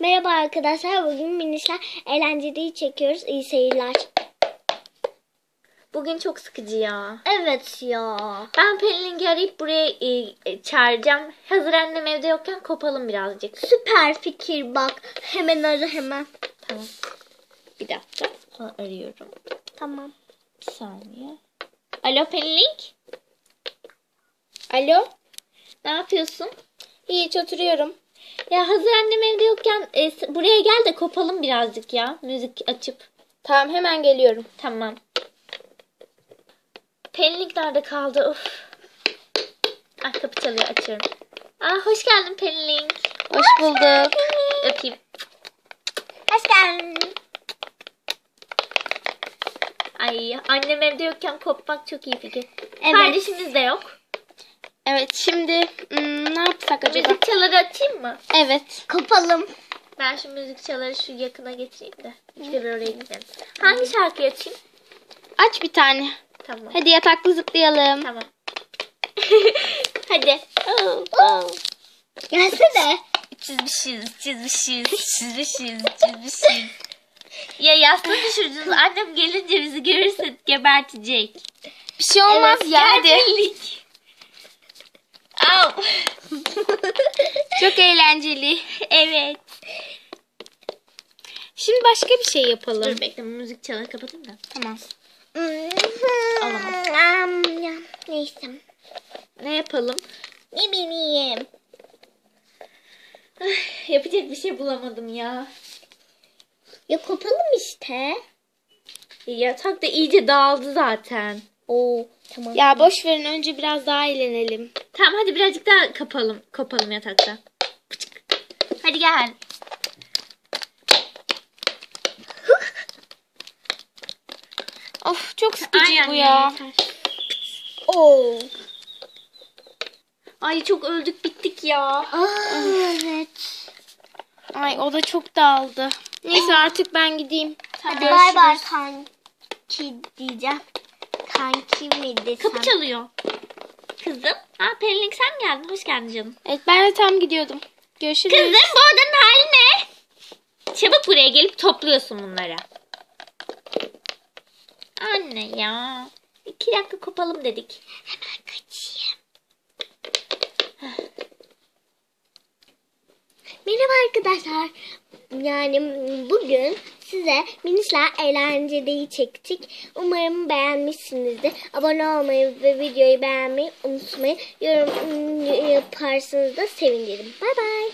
Merhaba arkadaşlar. Bugün minişler eğlenceli çekiyoruz. İyi seyirler. Bugün çok sıkıcı ya. Evet ya. Ben Pelin'i arayıp buraya e, e, çağıracağım. Hazır annem evde yokken kopalım birazcık. Süper fikir bak. Hemen ara hemen. Tamam. Bir dakika. Onu arıyorum. Tamam. Bir saniye. Alo Pelin. Alo. Ne yapıyorsun? Hiç oturuyorum. Ya hazır annem evde yokken e, buraya gel de kopalım birazcık ya. Müzik açıp. Tamam hemen geliyorum. Tamam. Pelin nerede kaldı? Of. Ah kapı çalıyor açıyorum. Aa hoş geldin Pelin. Hoş bulduk. Öpeyim. Hoş geldin. Ay annem evde yokken kopmak çok iyi fikir. Evet. Kardeşimiz de yok. Evet şimdi hmm, ne yapsak acaba? Müzik çaları açayım mı? Evet. Kopalım. Ben şu müzik çaları şu yakına getireyim de. İşte bir oraya gidelim. Hangi şarkıyı açayım? Aç bir tane. Tamam. Hadi yatakta zıplayalım. Tamam. Hadi. Gelsene. Çizmişiz, çizmişiz, çizmişiz, çizmişiz. Ya yastığı düşürdünüz. Annem gelince bizi görürse gebertecek. Bir şey olmaz Evet, ya hadi. Au. Çok eğlenceli. evet. Şimdi başka bir şey yapalım. Dur bekle müzik çaları kapatayım da. Tamam. Alamam. Neyse. Ne yapalım? Ne bileyim. Yapacak bir şey bulamadım ya. Ya kopalım işte. Yatak da iyice dağıldı zaten. Oo tamam. Ya boş verin önce biraz daha eğlenelim. Tamam hadi birazcık daha kapalım. Kopalım yatakta. Pıçık. Hadi gel. Of çok sıkıcı Aynen bu ya. yeter. Oo. Ay çok öldük bittik ya. evet. Ay o da çok dağıldı. Neyse artık ben gideyim. Tamam. Hadi bay bay kanki diyeceğim. Kanki mi desem? Kapı çalıyor. Kızım. Aa Pelin sen mi geldin? Hoş geldin canım. Evet ben de tam gidiyordum. Görüşürüz. Kızım bu odanın hali ne? Çabuk buraya gelip topluyorsun bunları. Anne ya. İki dakika kopalım dedik. Hemen kaçayım. Merhaba arkadaşlar. Yani bugün size minisler eğlenceli çektik. Umarım beğenmişsinizdir. Abone olmayı ve videoyu beğenmeyi unutmayın. Yorum yaparsanız da sevinirim. Bay bay.